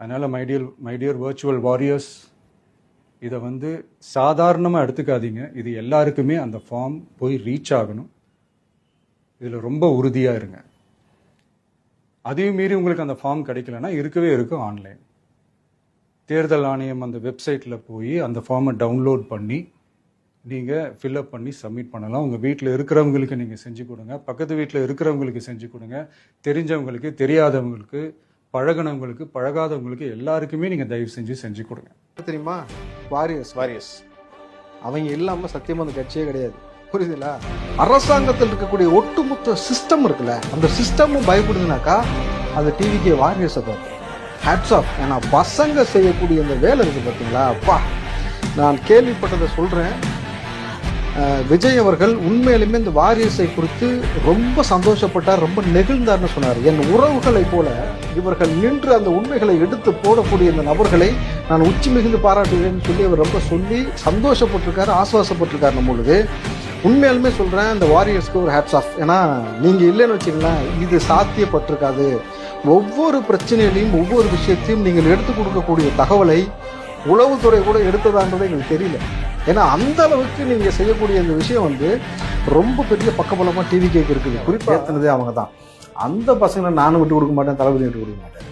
அதனால் my dear my dear virtual warriors இதை வந்து சாதாரணமாக எடுத்துக்காதீங்க. இது எல்லாருக்குமே அந்த ஃபார்ம் போய் ரீச் ஆகணும். இதில் ரொம்ப உறுதியாக இருங்க. அதையும் மீறி உங்களுக்கு அந்த ஃபார்ம் கிடைக்கலன்னா இருக்கவே இருக்கும் ஆன்லைன் தேர்தல் ஆணையம் அந்த வெப்சைட்டில் போய் அந்த ஃபார்மை டவுன்லோட் பண்ணி நீங்கள் ஃபில்அப் பண்ணி சப்மிட் பண்ணலாம். உங்கள் வீட்டில் இருக்கிறவங்களுக்கு நீங்கள் செஞ்சு கொடுங்க. பக்கத்து வீட்டில் இருக்கிறவங்களுக்கு செஞ்சு கொடுங்க. தெரிஞ்சவங்களுக்கு தெரியாதவங்களுக்கு பழகுனவங்களுக்கு பழகாதவங்களுக்கு எல்லாருக்குமே நீங்கள் தயவு செஞ்சு செஞ்சு கொடுங்க. தெரியுமா? வாரியர்ஸ். வாரியர்ஸ். அவங்க இல்லாம சத்தியமா அந்த கட்சியே கிடையாது. புரியுதுங்களா? அரசாங்கத்தில் இருக்கக்கூடிய ஒட்டுமொத்த சிஸ்டம் இருக்குல்ல அந்த சிஸ்டமும் பயப்படுதுனாக்கா அது டிவிக்கு வாரியர்ஸை பார்ப்போம் ஹேட்ஸ் ஆஃப் ஏன்னா பசங்க செய்யக்கூடிய இந்த வேலை இருக்கு பார்த்தீங்களா அப்பா. நான் கேள்விப்பட்டதை சொல்றேன். அஹ், விஜய் அவர்கள் உண்மையிலுமே இந்த வாரியர்ஸை குறித்து ரொம்ப சந்தோஷப்பட்டார் ரொம்ப நெகிழ்ந்தார்னு சொன்னார். என் உறவுகளை போல இவர்கள் நின்று அந்த உண்மைகளை எடுத்து போடக்கூடிய இந்த நபர்களை நான் உச்சி மிகுந்து பாராட்டுகிறேன்னு சொல்லி அவர் ரொம்ப சொல்லி சந்தோஷப்பட்டிருக்காரு ஆசுவாசப்பட்டிருக்காரு நம்ம பொழுது. உண்மையாலுமே சொல்கிறேன் இந்த வாரியர்ஸ்க்கு ஒரு ஹேட்ஸ் ஆஃப் ஏன்னா நீங்கள் இல்லைன்னு வச்சிங்களேன் இது சாத்தியப்பட்டிருக்காது. ஒவ்வொரு பிரச்சனையிலையும் ஒவ்வொரு விஷயத்தையும் நீங்கள் எடுத்து கொடுக்கக்கூடிய தகவலை உளவுத்துறை கூட எடுத்ததான்றது எங்களுக்கு தெரியல. ஏன்னா அந்த அளவுக்கு நீங்க செய்யக்கூடிய இந்த விஷயம் வந்து ரொம்ப பெரிய பக்கபலமா டிவி கேக்கு இருக்குது. குறிப்பா அவங்க தான் அந்த பசங்களை நானும் விட்டு கொடுக்க மாட்டேன் தளபதி விட்டு கொடுக்க மாட்டேன்.